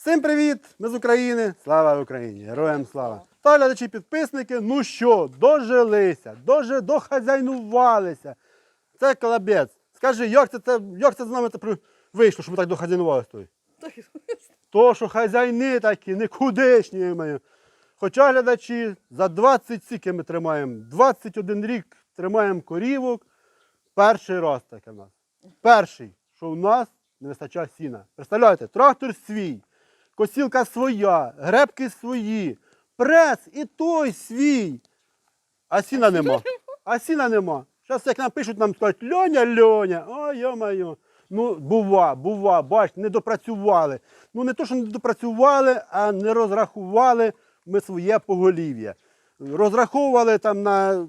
Всім привіт! Ми з України. Слава Україні! Героям слава! Та глядачі підписники, ну що, дожилися, дожи, дохазяйнувалися. Це колобець. Скажи, як це, це, як це з нами це вийшло, що ми так дохазяйнувалися? той? То, що хазяйни такі, никудишні маю. Хоча глядачі, за 20 сіки ми тримаємо, 21 рік тримаємо корівок. Перший раз таке в нас. Перший, що в нас не вистачає сіна. Представляєте, трактор свій, косілка своя, гребки свої, прес і той свій. А сіна нема. А сіна нема. Зараз як напишуть, нам скажуть, Льоня, Льоня, ой, йо-моє. Ну, бува, бува, бач, не допрацювали. Ну не то, що не допрацювали, а не розрахували ми своє поголів'я. Розраховували там на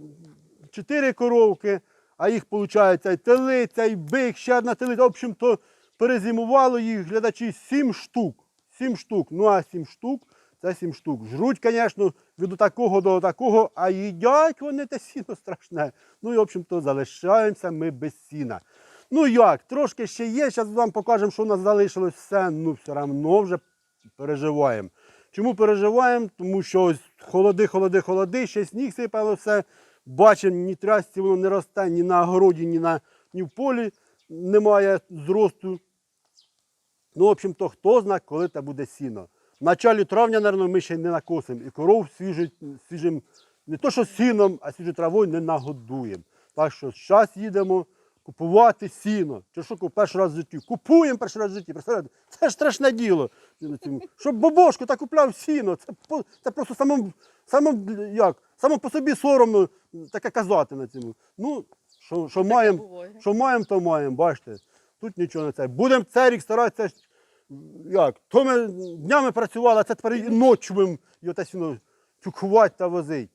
чотири коровки, а їх виходить і телиця, і бик, ще одна телиця. В общем, то перезимувало їх глядачі сім штук. Сім штук. Ну а сім штук це сім штук. Жруть, звісно, від такого до такого, а їдять вони те сіно страшне. Ну і, в общем-то, залишаємося ми без сіна. Ну як, трошки ще є, зараз вам покажемо, що у нас залишилось все, ну все одно вже переживаємо. Чому переживаємо? Тому що ось холоди, холоди, холоди, ще сніг сипало все. Бачимо, ні трясці воно не росте, ні на огороді, ні, на, ні в полі немає зросту. Ну, в общем-то, хто знає, коли це буде сіно. В началі травня, мабуть, ми ще не накосимо. І коров свіжим, свіжим не то що сіном, а свіжою травою не нагодуємо. Так що зараз їдемо купувати сіно. Чи що перший раз в житті? Купуємо перший раз в житті. Представляєте? Це ж страшне діло. Щоб бабошку та купляв сіно. Це, це просто само, само, як, само по собі соромно таке казати на цьому. Ну, що, що маємо, що маємо, то маємо, бачите. Тут нічого не це. Будемо цей рік старатися. Як? То ми днями працювали, а це тепер і ночі будемо його те сіно тюкувати та возити.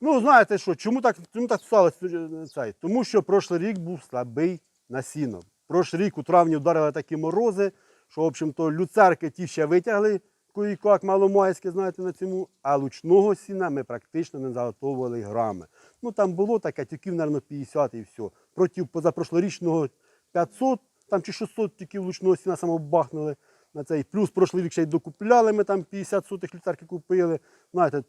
Ну, знаєте що, чому так, чому так сталося? е, Цей? Тому що прошлий рік був слабий на сіно. Прошлий рік у травні вдарили такі морози, що, в общем-то, люцерки ті ще витягли кої-як маломайське, знаєте, на цьому, а лучного сіна ми практично не заготовували грами. Ну там було таке, тюків, мабуть, 50 і все. Проти позапрошлорічного 500 там чи 600 тюків лучного сіна самобахнули на цей. Плюс прошлий рік ще й докупляли, ми там 50 сотих люцерки купили. Знаєте,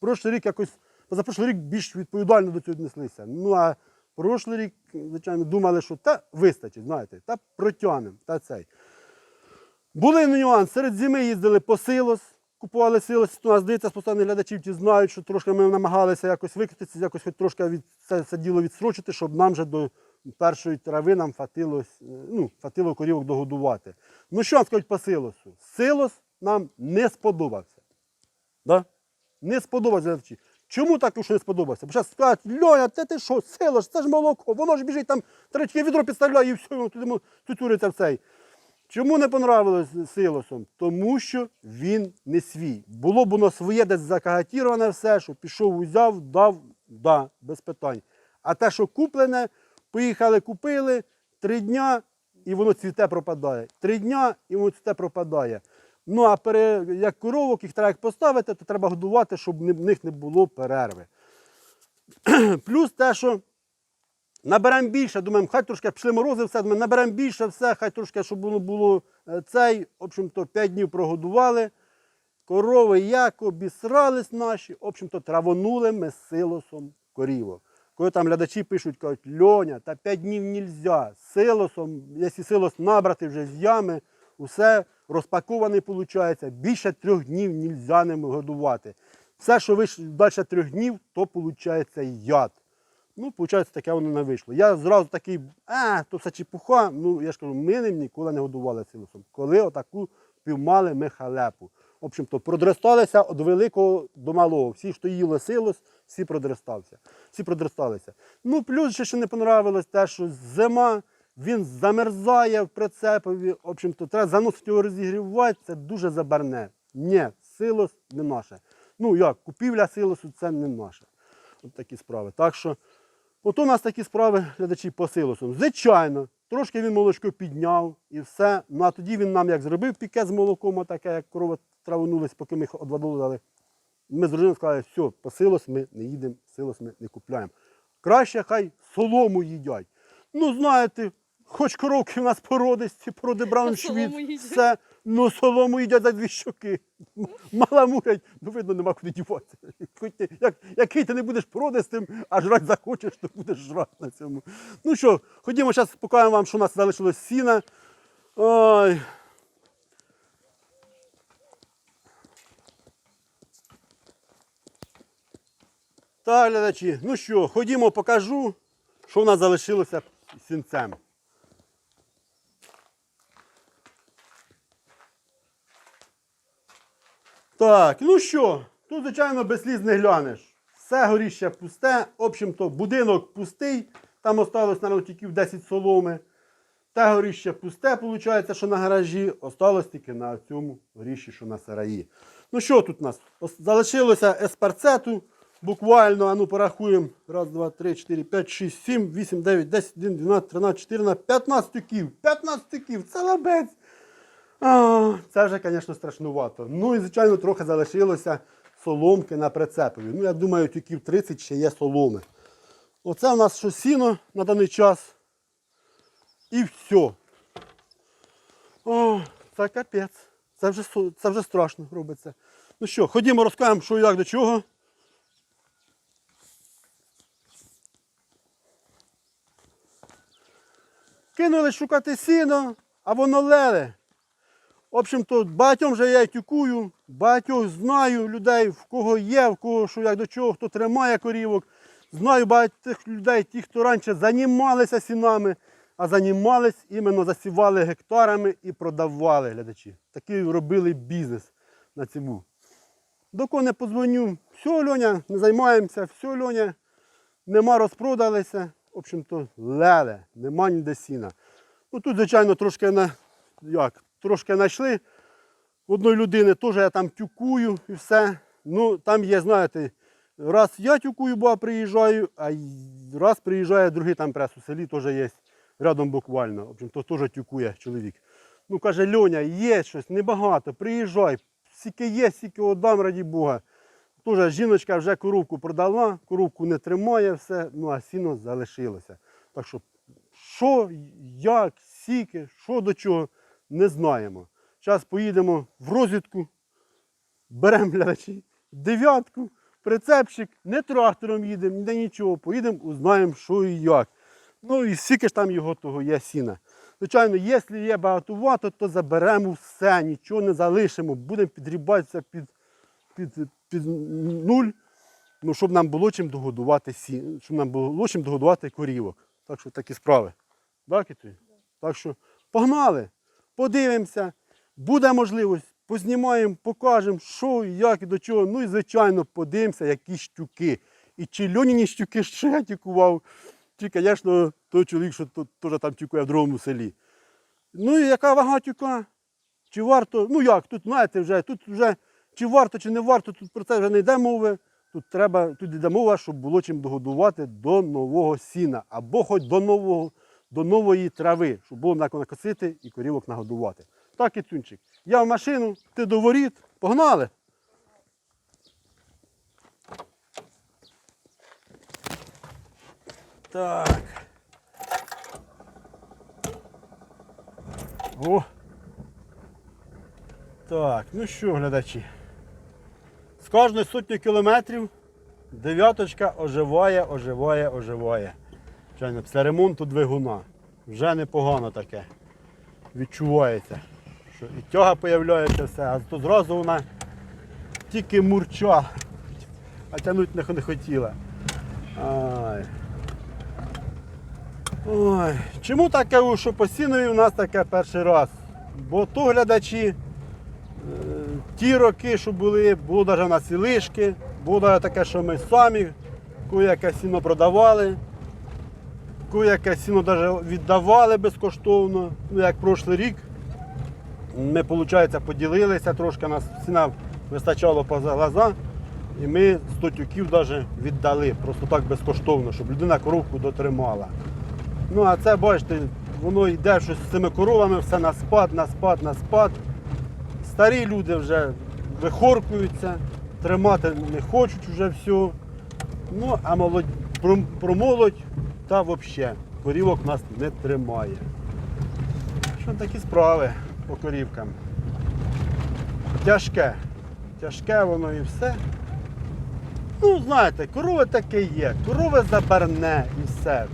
прошлий рік якось, позапрошлий рік більш відповідально до цього віднеслися. Ну а прошлий рік, звичайно, думали, що та вистачить, знаєте, та протягнемо, та цей. Були нюанс. Серед зими їздили по силос, купували силос. У нас здається, з глядачів ті знають, що трошки ми намагалися якось викрутитися, якось хоч трошки від це, це діло відсрочити, щоб нам вже до першої трави нам фатило, е, ну, фатило корівок догодувати. Ну що вам скажуть по силосу? Силос нам не сподобався. Да? Не сподобався. Чому так, що не сподобався? Бо зараз скажуть, Льоня, те ти що, силос, це ж молоко, воно ж біжить там, тречки відро підставляє і все, воно цюцюриться цей. Чому не понравилось силосом? Тому що він не свій. Було б воно своє десь закагатіроване все, що пішов, узяв, дав, да, без питань. А те, що куплене, поїхали, купили, три дня і воно цвіте пропадає. Три дня і воно цвіте пропадає. Ну а пере, як коровок їх треба як поставити, то треба годувати, щоб в них не було перерви. Плюс те, що Наберемо більше, думаємо, хай трошки пішли морози, все, думаємо, наберемо більше, все, хай трошки, щоб воно було е, цей. В общем-то, 5 днів прогодували. Корови як обісрались наші, в общем-то, травонули ми силосом корівок. Коли там глядачі пишуть, кажуть, Льоня, та 5 днів нельзя. Силосом, якщо силос набрати вже з ями, усе розпакований виходить. Більше трьох днів нельзя ним годувати. Все, що вийшло далі трьох днів, то виходить яд. Ну, виходить, таке воно не вийшло. Я зразу такий, а, то все чепуха. Ну, я ж кажу, ми ним ніколи не годували силосом. Коли отаку піймали ми халепу. Общем-то, продресталися від великого до малого. Всі, хто їли силос, всі продресталися. Всі продресталися. Ну, плюс ще, ще не понравилось те, що зима, він замерзає в прицепові. В общем-то, треба заносити його розігрівати, це дуже забарне. Ні, силос не наше. Ну як, купівля силосу це не наше. От такі справи. Так що, от у нас такі справи глядачі по силосу. Звичайно, трошки він молочко підняв і все. Ну а тоді він нам як зробив піке з молоком, таке, як корова травонулась, поки ми їх одводили. Ми з дружиною сказали, все, по силос ми не їдемо, силос ми не купляємо. Краще хай солому їдять. Ну, знаєте, хоч коровки в нас породисті, породи Брауншвіт, все. Ну, солому їдять за дві щоки. М- Маламурять, ну видно, нема куди діватися. Як, який ти не будеш породистим, а жрати захочеш, то будеш жрати на цьому. Ну що, ходімо, зараз покажемо вам, що у нас залишилось сіна. Ой. Так, глядачі, ну що, ходімо, покажу, що в нас залишилося сінцем. Так, ну що, тут, звичайно, без сліз не глянеш. Все горіще пусте. В общем-то, будинок пустий. Там осталось, мабуть, тільки 10 соломи. Те горіще пусте, виходить, що на гаражі. Осталось тільки на цьому горіщі, що на сараї. Ну що тут у нас? Залишилося еспарцету. Буквально, а ну порахуємо. Раз, два, три, чотири, п'ять, шість, сім, вісім, дев'ять, десять, один, дванадцять, тринадцять, чотирнадцять, п'ятнадцять тюків. П'ятнадцять тюків, це лабець. А, це вже, звісно, страшнувато. Ну і, звичайно, трохи залишилося соломки на прицепові. Ну, я думаю, тюків 30 ще є соломи. Оце у нас що сіно на даний час. І все. О, це капець. Це вже, це вже страшно робиться. Ну що, ходімо, розкажемо, що як до чого. Кинули шукати сіно, а воно леле. В общем-то, багатьом вже я тюкую, багатьох знаю людей, в кого є, в кого що як до чого, хто тримає корівок. Знаю багатьох людей, ті, хто раніше займалися сінами, а займались іменно засівали гектарами і продавали глядачі. Такий робили бізнес на цьому. До кого не подзвоню, все, Льоня, не займаємося, все, Льоня, нема розпродалися. В общем-то, леле, нема ніде сіна. Ну тут, звичайно, трошки на як, трошки знайшли. Одної людини теж я там тюкую і все. Ну, там є, знаєте, раз я тюкую, бо приїжджаю, а раз приїжджає другий там прес у селі, теж є рядом буквально. В общем, то теж тюкує чоловік. Ну, каже, Льоня, є щось, небагато, приїжджай, скільки є, скільки отдам, раді Бога. Теж жіночка вже коровку продала, коровку не тримає, все, ну а сіно залишилося. Так що, що, як, скільки, що до чого, не знаємо. Зараз поїдемо в розвідку, беремо глядачі, дев'ятку, прицепчик, не трактором їдемо, ніде нічого, поїдемо, узнаємо, що і як. Ну і скільки ж там його того є сіна. Звичайно, якщо є багатувато, то заберемо все, нічого не залишимо, будемо підрібатися під, під, під нуль, ну, щоб нам було чим догодувати сі, щоб нам було чим догодувати корівок. Так що такі справи. Так, Кіtuй? Так що погнали, подивимося, буде можливість, познімаємо, покажемо, що, як і до чого. Ну і, звичайно, подивимося, які щуки. І чи льоніні щуки ще я тікував, чи, звісно, той чоловік, що теж там тікує в другому селі. Ну і яка вага тюка? Чи варто, ну як, тут, знаєте, вже, тут вже чи варто, чи не варто, тут про це вже не йде мови. Тут треба, тут йде мова, щоб було чим догодувати до нового сіна, або хоч до нового, до нової трави, щоб було на накосити і корівок нагодувати. Так, і цюнчик. Я в машину, ти до воріт, погнали. Так. О. Так, ну що, глядачі. З кожної сотні кілометрів дев'яточка оживає, оживає, оживає. Після ремонту двигуна. Вже непогано таке. Відчувається. Що і тяга з'являється все, а то зразу вона тільки мурча, а тягнути не, хотіла. Ай. Ой. Чому так кажу, що по сінові у нас таке перший раз? Бо то глядачі, ті роки, що були, було навіть у нас і лишки, було навіть таке, що ми самі кое-яке сіно продавали, кое-яке сіно навіть віддавали безкоштовно. Ну, як прошлий рік. Ми, виходить, поділилися трошки, нас ціна вистачало поза глаза. І ми 100 тюків навіть віддали, просто так безкоштовно, щоб людина коровку дотримала. Ну, а це, бачите, воно йде щось з цими коровами, все на спад, на спад, на спад. Старі люди вже вихоркуються, тримати не хочуть вже все. Ну, а молодь, про, про молодь та взагалі корівок нас не тримає. Що такі справи по корівкам. тяжке. Тяжке воно і все. Ну, знаєте, корови таке є. Корови забарне і все.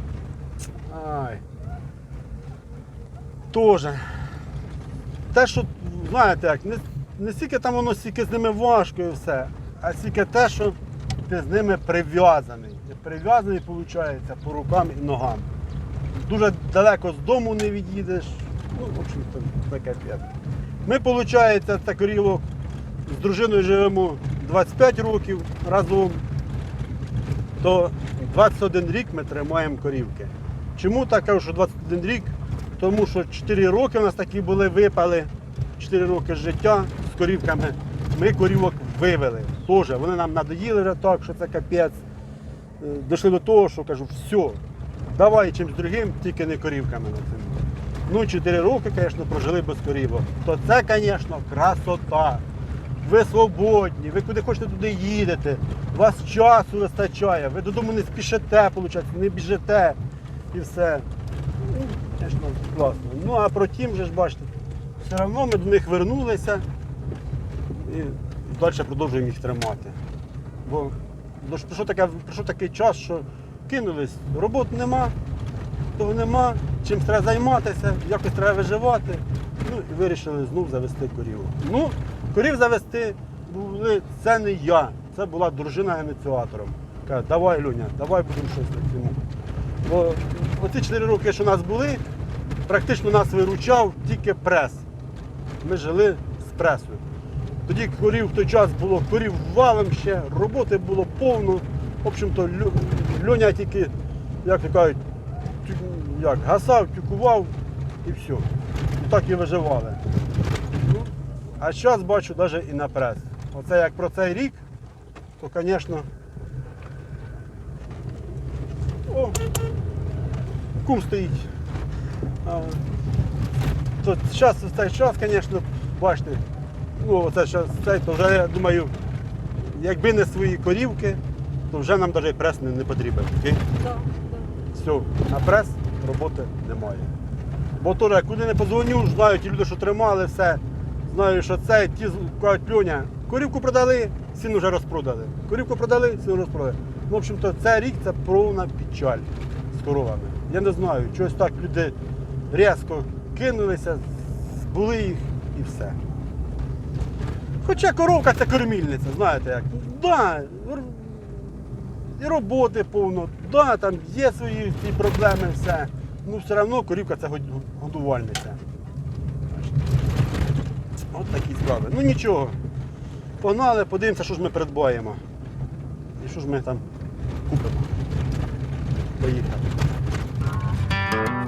Ай. Тоже. Те, що, знаєте, як, не, не стільки там воно стільки з ними важко і все, а стільки те, що ти з ними прив'язаний. Прив'язаний, виходить, по рукам і ногам. Дуже далеко з дому не від'їдеш. Ну, в общем-то, таке п'ять. Ми, виходить, це корілок з дружиною живемо 25 років разом, то 21 рік ми тримаємо корівки. Чому так кажу, що 21 рік? Тому що 4 роки у нас такі були випали, 4 роки життя з корівками. Ми корівок вивели. Теж вони нам надоїли вже так, що це капець. Е, Дійшли до того, що кажу, все, давай чимось другим, тільки не корівками на цьому. Ну, 4 роки, звісно, прожили без корівок. То це, звісно, красота. Ви свободні, ви куди хочете туди їдете, у вас часу вистачає, ви додому не спішите, виходить, не біжите і все. Звісно, класно. Ну а про тім же ж бачите, все одно ми до них вернулися і далі продовжуємо їх тримати. Бо прийшов, таке, прийшов такий час, що кинулись, роботи нема, того нема, чим треба займатися, якось треба виживати. Ну і вирішили знов завести корів. Ну, корів завести були, це не я, це була дружина ініціатором. Каже, давай, Люня, давай будемо щось на цьому. Бо оці 4 роки, що у нас були, практично нас виручав тільки прес. Ми жили з пресою. Тоді корів в той час було корів валом ще, роботи було повно. В общем-то, Льоня тільки, як то кажуть, як, гасав, тюкував і все. І так і виживали. Ну, а зараз бачу навіть і на прес. Оце як про цей рік, то, звісно. О, кум стоїть. То зараз цей час, звісно, бачите, ну оце зараз цей, то вже я думаю, якби не свої корівки, то вже нам навіть прес не, не потрібен. окей? Да, да. Все, на прес роботи немає. Бо теж, куди не подзвоню, знають ті люди, що тримали все. Знаю, що це, ті кажуть, Льоня, корівку продали, сіну вже розпродали. Корівку продали, сіну розпродали. Ну, в общем-то, цей рік це повна печаль з коровами. Я не знаю, чогось так люди різко кинулися, збули їх і все. Хоча коровка це кормільниця, знаєте як. Да, і роботи повно, да, там є свої ці проблеми, все. Ну все одно корівка це годувальниця. От такі справи. Ну нічого. Погнали, подивимося, що ж ми придбаємо. І що ж ми там купимо. Поїхали. А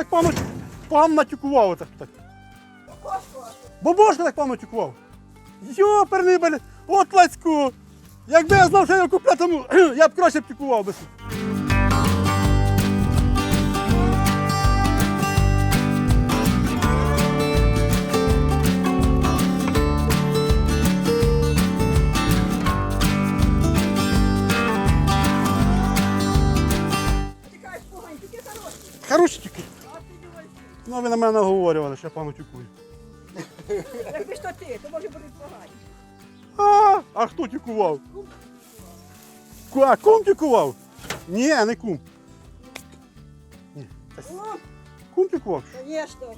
так пану пан натюкував? Хто так? Бобошка так пану тюкував. Йоперний, блін. От Лацько! Якби я знав, що я куплю, тому я б краще б тікував би. Погань, тільки А Ну, ви на мене наговорювали, що я пану тікую. якби ж то ти, то може бути погані. А, а хто тікував? Кум А кум тікував? Ні, не кум. Ні, кум тікував. звісно.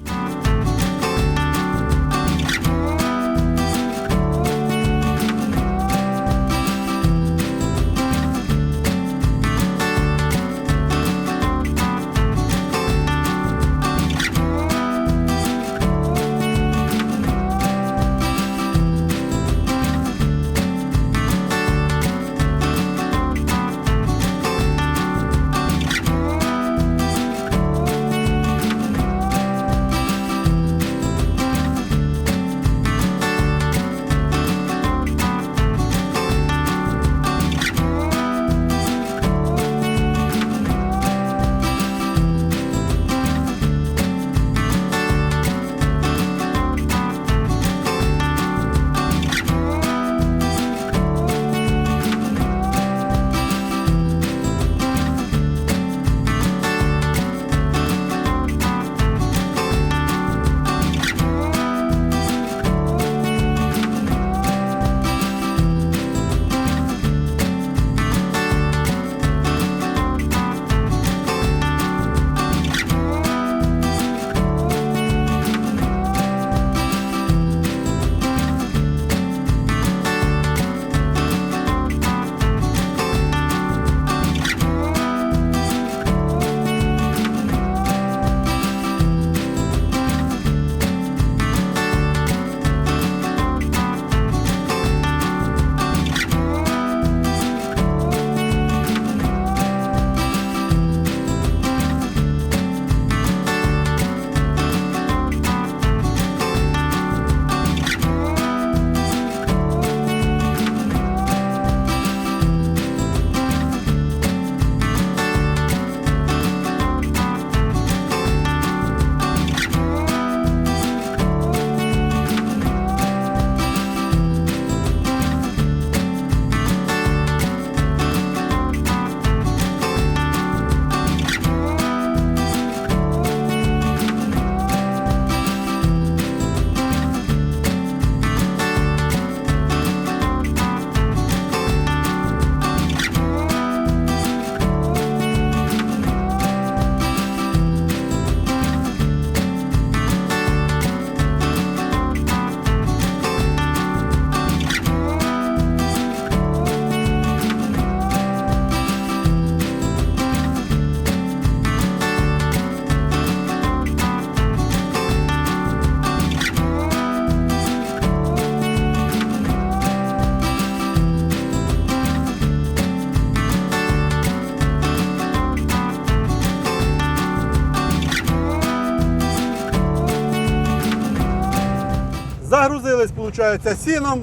Виходить, сіном.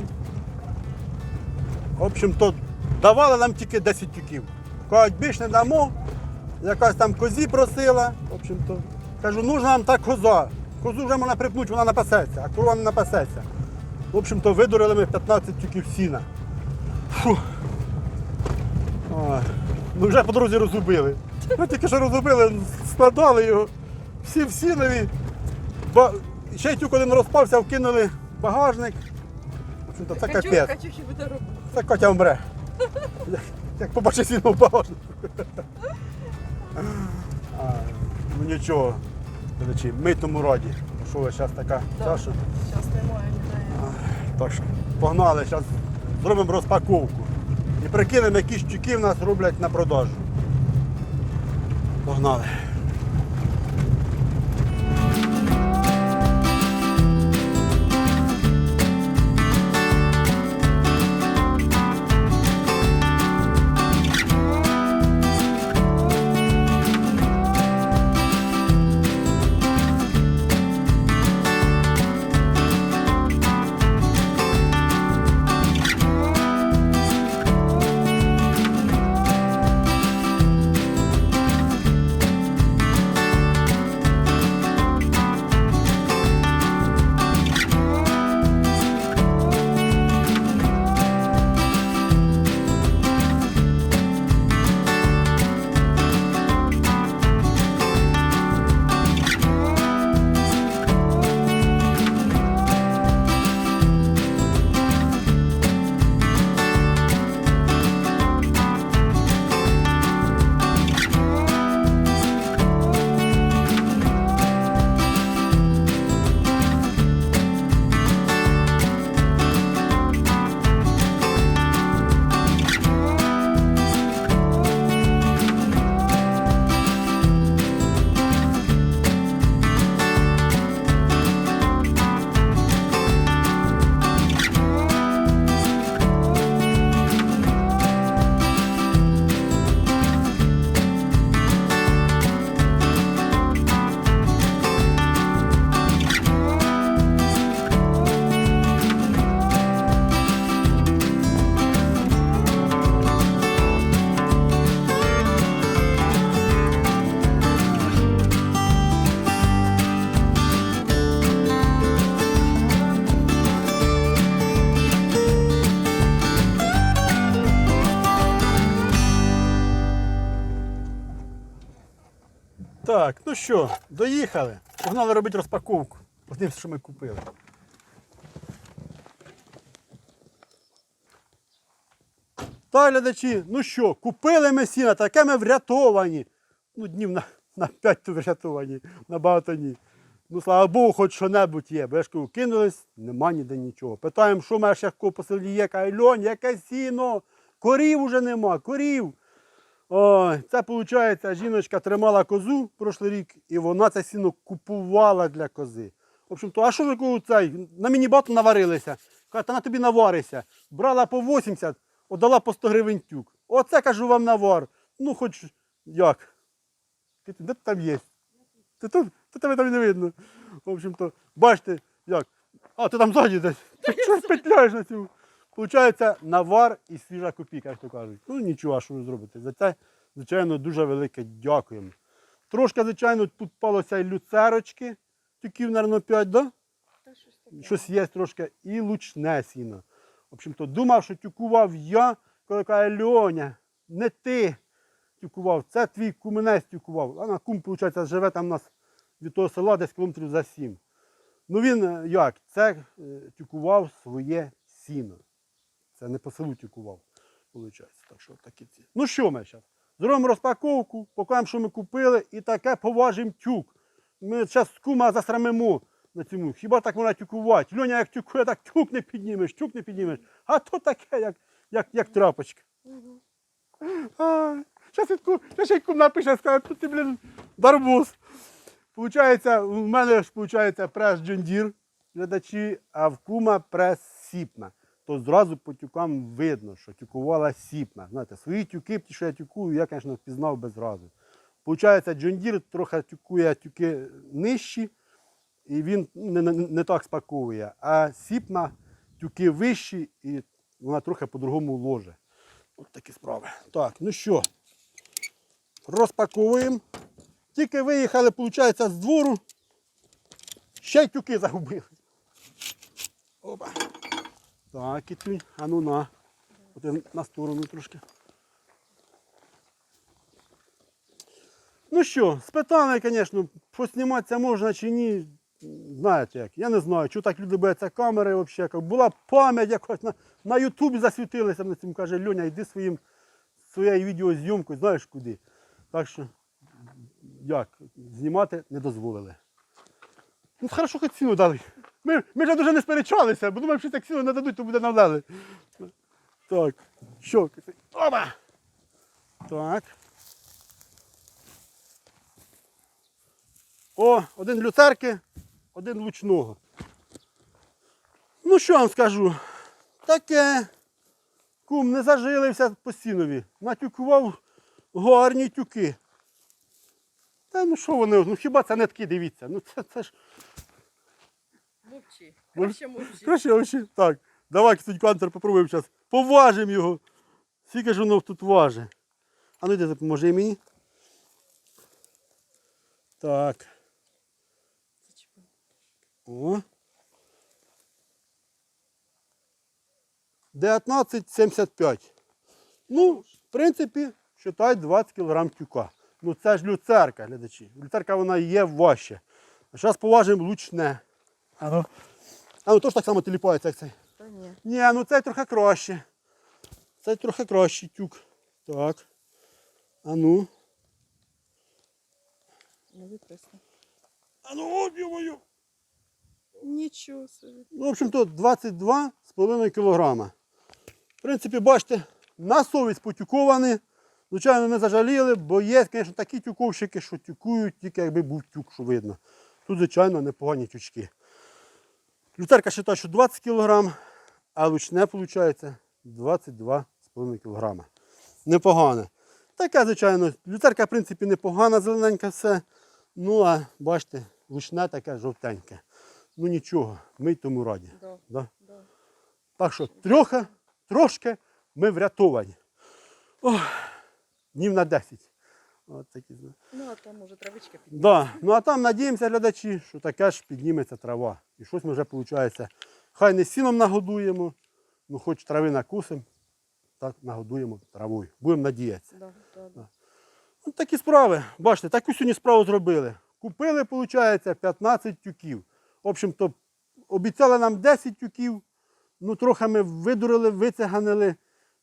В общем-то, давали нам тільки 10 тюків. Кажуть, більш не дамо. Якась там козі просила. В общем-то, кажу, нужна нам та коза. Козу вже можна припнути, вона напасеться, а корова не напасеться. В общем-то, видурили ми 15 тюків сіна. Фу. Ну вже по дорозі розгубили. Ну тільки що розгубили, складали його. Всі в сінові. Ще тюк один розпався, вкинули багажник. Общем-то, це капець. Качухи буде робити. Це Котя вмре. Як- Як побачить сіно в багажнику. А, Ну нічого, глядачі, ми тому раді. Що ви зараз така чаша. Зараз немає ніде. Так що погнали, зараз зробимо розпаковку. І прикинемо, які щуки в нас роблять на продажу. Погнали. Так, ну що, доїхали. Погнали робити розпаковку. Подивимося, що ми купили. Так, глядачі, ну що, купили ми сіна, таке ми врятовані. Ну, днів на, на 5 то врятовані, набагато ні. Ну, слава Богу, хоч що-небудь є. Бо я ж кажу, кинулись, нема ніде нічого. Питаємо, що маєш як по селі є, каже, льонь, яке сіно, корів уже нема, корів. Ой, це виходить, жіночка тримала козу прошлий рік, і вона це сіно купувала для кози. В общем, то, а що ж такого цей? На міні-бату наварилися. Каже, та на тобі наварися. Брала по 80, отдала по 100 гривень тюк. Оце кажу вам навар. Ну, хоч як? Де ти там є? Ти тут? Та тебе там не видно. В общем-то, бачите, як. А, ти там ззаді десь. Ти що петляєш на цьому? Получається, навар і свіжа копійка, як то кажуть. Ну нічого, що ви зробите. За це, звичайно, дуже велике дякуємо. Трошки, звичайно, тут палося і люцерочки, тюків, мабуть, 5, да? Щось є трошки, і лучне сіно. В общем-то, думав, що тюкував я, коли каже, Льоня, не ти тюкував, це твій куменець тюкував. А на кум, виходить, живе там у нас від того села десь кілометрів за сім. Ну він е, як? Це е, тюкував своє сіно. Це не по виходить. Так що такі ці. Ну що ми зараз? Зробимо розпаковку, покажемо, що ми купили, і таке поважимо тюк. Ми зараз кума засрамимо на цьому. Хіба так можна тюкувати? Льоня як тюкує, так тюк не піднімеш, тюк не піднімеш. А то таке, як, як, як трапочка. Зараз кум напише, скаже, тут ти, блін, барбус. Получається, у мене ж получається прес Джондір, глядачі, а в кума прес Сіпна. То зразу по тюкам видно, що тюкувала Сіпна. Знаєте, свої тюки, ті, що я тюкую, я, звісно, впізнав без разу. Получається, Джондір трохи тюкує тюки нижчі, і він не, не, не так спаковує. А Сіпна тюки вищі, і вона трохи по-другому ложе. От такі справи. Так, ну що, розпаковуємо. Тільки виїхали, виходить, з двору. Ще й тюки загубили. Опа. Так, кітюнь, а ну на. От на сторону трошки. Ну що, спитали, звісно, посніматися можна чи ні. Знаєте як, я не знаю, чого так люди бояться камери взагалі. Була пам'ять якось на, на Ютубі засвітилися на цьому, каже, Льоня, йди своїм, своєю відеозйомкою, знаєш куди. Так що, як, знімати не дозволили. Ну, хорошо, хоч ціну дали. Ми, ми вже дуже не сперечалися, бо думаю, що так ціну не дадуть, то буде навдали. Так, що? Оба! Так. О, один люцерки, один лучного. Ну що вам скажу? Таке. Кум не зажилився по сінові. Натюкував гарні тюки. Та ну що вони, ну хіба це не такі, дивіться. Ну це, це ж. Мовчи. Мов- Краще мовчи. Краще вообще. Так, давай кантер попробуємо зараз. Поважимо його. Скільки ж воно тут важить. А ну йди допоможи мені. Так. О. 19,75. Ну, в принципі, вважай 20 кг тюка. Ну це ж люцерка, глядачі. Люцерка вона є важче. А зараз поважимо лучне. А ну. А ну теж так само тіліпається, як цей. Та ні. Ні, ну цей трохи краще. Цей трохи кращий тюк. Так. А ну. Не. А ну, його. Нічого собі. Ну, в общем-то, 22,5 кг. В принципі, бачите, на совість потюковані. Звичайно, не зажаліли, бо є, звісно, такі тюковщики, що тюкують, тільки якби був тюк, що видно. Тут, звичайно, непогані тючки. Лютерка вважає, що 20 кг, а лучне, виходить, 22,5 кг. Непогане. Таке, звичайно, лютерка, в принципі, непогана, зелененька все. Ну, а бачите, лучне таке жовтеньке. Ну нічого, ми й тому раді. Да. Да? Да. Так що трохи, трошки ми врятовані. Ох, днів на 10. От такі, Ну, а там може травичка підняти. да. Ну а там надіємося, глядачі, що таке ж підніметься трава. І щось ми вже виходить. Хай не сіном нагодуємо, ну хоч трави накусимо, так нагодуємо травою. Будемо надіятися. Да, да, да. Ну, такі справи. Бачите, таку сьогодні справу зробили. Купили, виходить, 15 тюків. В общем-то, обіцяли нам 10 тюків. Ну, трохи ми видурили, вициганили.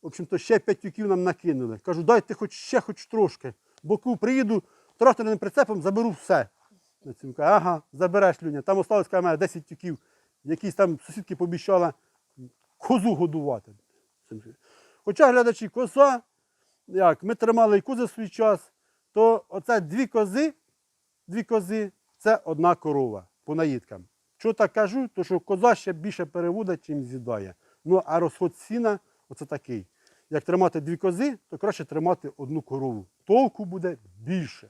В общем-то, ще 5 тюків нам накинули. Кажу, дайте хоч ще хоч трошки. Бо коли приїду тракторним прицепом, заберу все. Цьому каже, ага, забереш Люня. Там осталось каже, мене 10 тюків. Якісь там сусідки пообіцяла козу годувати. Хоча глядачі, коза, як ми тримали і кози в свій час, то оце дві кози, дві кози це одна корова по наїдкам. Що так кажу, то що коза ще більше переводить, чим з'їдає. Ну а розход сіна оце такий. Як тримати дві кози, то краще тримати одну корову. Толку буде більше.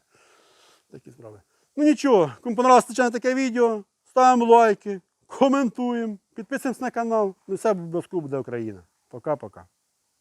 Такі справи. Ну нічого, кому понравилось звичайно таке відео, ставимо лайки, коментуємо, підписуємось на канал. Ну все обов'язково буде Україна. Пока-пока.